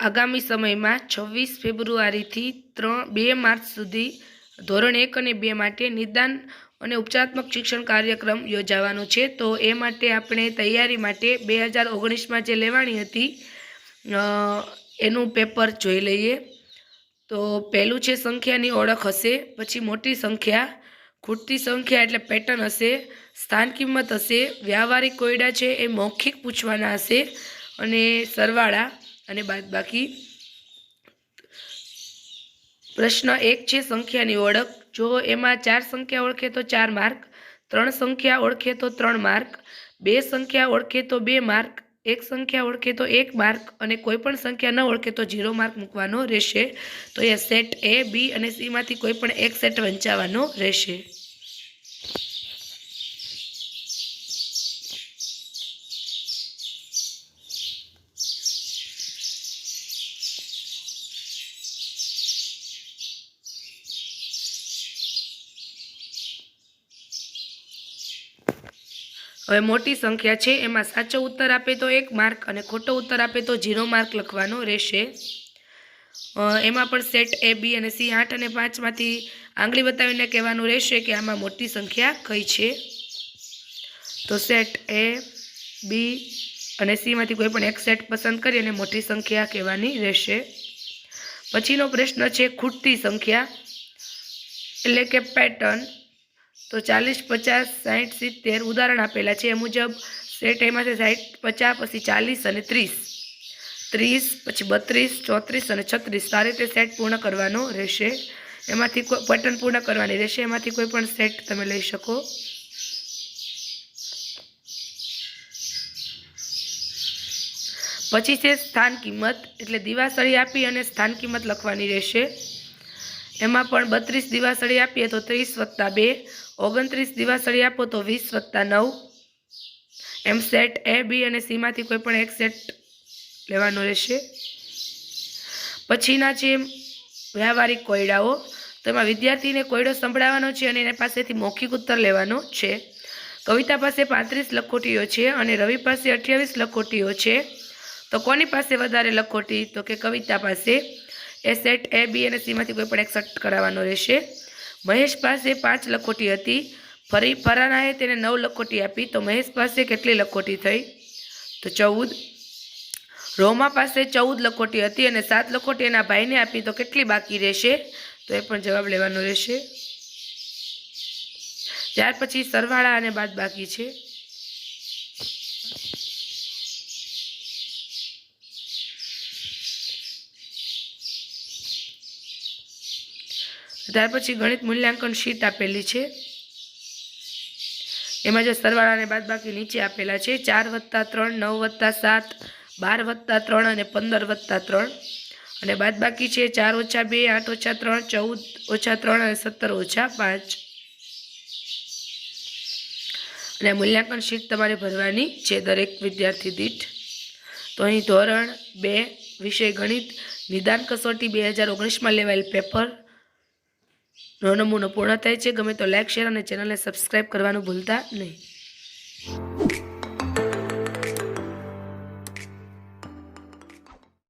આગામી સમયમાં છવ્વીસ ફેબ્રુઆરીથી ત્રણ, બે માર્ચ સુધી ધોરણ એક અને બે માટે નિદાન અને ઉપચારાત્મક શિક્ષણ કાર્યક્રમ યોજાવાનો છે. તો એ માટે આપણે તૈયારી માટે બે હજાર ઓગણીસમાં જે લેવાની હતી એનું પેપર જોઈ લઈએ. તો પહેલું છે સંખ્યાની ઓળખ હશે, પછી મોટી સંખ્યા, ખૂટતી સંખ્યા એટલે પેટર્ન હશે, સ્થાન કિંમત હશે, વ્યવહારિક કોયડા છે એ મૌખિક પૂછવાના હશે અને સરવાળા અને બાદબાકી પ્રશ્ન એક છે સંખ્યાની ઓળખ. જો એમાં ચાર સંખ્યા ઓળખે તો ચાર માર્ક, ત્રણ સંખ્યા ઓળખે તો ત્રણ માર્ક, બે સંખ્યા ઓળખે તો બે માર્ક, એક સંખ્યા ઓળખે તો એક માર્ક અને કોઈ પણ સંખ્યા ન ઓળખે તો ઝીરો માર્ક મૂકવાનો રહેશે. તો એ સેટ એ, બી અને સીમાંથી કોઈ પણ એક સેટ વંચાવવાનો રહેશે. હવે મોટી સંખ્યા છે, એમાં સાચો ઉત્તર આપે તો એક માર્ક અને ખોટો ઉત્તર આપે તો ઝીરો માર્ક લખવાનો રહેશે. એમાં પણ સેટ એ બી અને સી આઠ અને પાંચમાંથી આંગળી બતાવીને કહેવાનું રહેશે કે આમાં મોટી સંખ્યા કઈ છે. તો સેટ એ બી અને સીમાંથી કોઈ પણ એક સેટ પસંદ કરી અને મોટી સંખ્યા કહેવાની રહેશે. પછીનો પ્રશ્ન છે, ખૂટતી સંખ્યા એટલે કે પેટર્ન તો ચાલીસ, પચાસ સાઠ સિત્તેર ઉદાહરણ આપેલા છે. એ મુજબ સેટ એમાંથી સાઠ પચાસ, પછી ચાલીસ અને ત્રીસ. ત્રીસ, પછી બત્રીસ, ચોત્રીસ અને છત્રીસ. આ રીતે સેટ પૂર્ણ કરવાનો રહેશે. એમાંથી કોઈ પેટર્ન પૂર્ણ કરવાની રહેશે. એમાંથી કોઈ પણ સેટ તમે લઈ શકો. પછી છે સ્થાન કિંમત. એટલે દિવાસળી આપી અને સ્થાન કિંમત લખવાની રહેશે. એમાં પણ બત્રીસ દિવાસળી આપીએ તો ત્રીસ વત્તા બે, ઓગણત્રીસ દિવાસળી આપો તો વીસ વત્તા નવ. એમ સેટ એ બી અને સીમાંથી કોઈ પણ એક સેટ લેવાનો રહેશે. પછીના છે વ્યવહારિક કોયડાઓ. તો એમાં વિદ્યાર્થીને કોયડો સંભળાવવાનો છે અને એના પાસેથી મૌખિક ઉત્તર લેવાનો છે. કવિતા પાસે પાંત્રીસ લખોટીઓ છે અને રવિ પાસે અઠ્યાવીસ લખોટીઓ છે. તો કોની પાસે વધારે લખોટી? તો કે કવિતા પાસે. એ સેટ એ બી અને સીમાંથી કોઈ પણ એક સેટ કરાવવાનો રહેશે. મહેશ પાસે પાંચ લખોટી હતી. ફરી ફરાનાએ તેને નવ લખોટી આપી. તો મહેશ પાસે કેટલી લખોટી થઈ? તો ચૌદ. રોમા પાસે ચૌદ લખોટી હતી અને સાત લખોટી એના ભાઈને આપી. તો કેટલી બાકી રહેશે? તો એ પણ જવાબ લેવાનો રહેશે. ત્યાર પછી સરવાળા અને બાદ બાકી છે. ત્યાર પછી ગણિત મૂલ્યાંકન શીટ આપેલી છે. એમાં જો સરવાળા અને બાદબાકી નીચે આપેલા છે, ચાર વત્તા ત્રણ, નવ વત્તા સાત, બાર વત્તા ત્રણ અને પંદર વત્તા ત્રણ. અને બાદબાકી છે ચાર ઓછા બે, આઠ ઓછા ત્રણ, ચૌદ ઓછા ત્રણ અને સત્તર ઓછા પાંચ. અને મૂલ્યાંકન શીટ તમારે ભરવાની છે દરેક વિદ્યાર્થી દીઠ. તો અહીં ધોરણ બે વિષય ગણિત, નિદાન કસોટી બે હજાર ઓગણીસમાં લેવાયેલ પેપર નો નમૂનો પૂર્ણ થાય છે. ગમે તો લાઇક શેર અને ચેનલને સબસ્ક્રાઈબ કરવાનું ભૂલતા નહીં.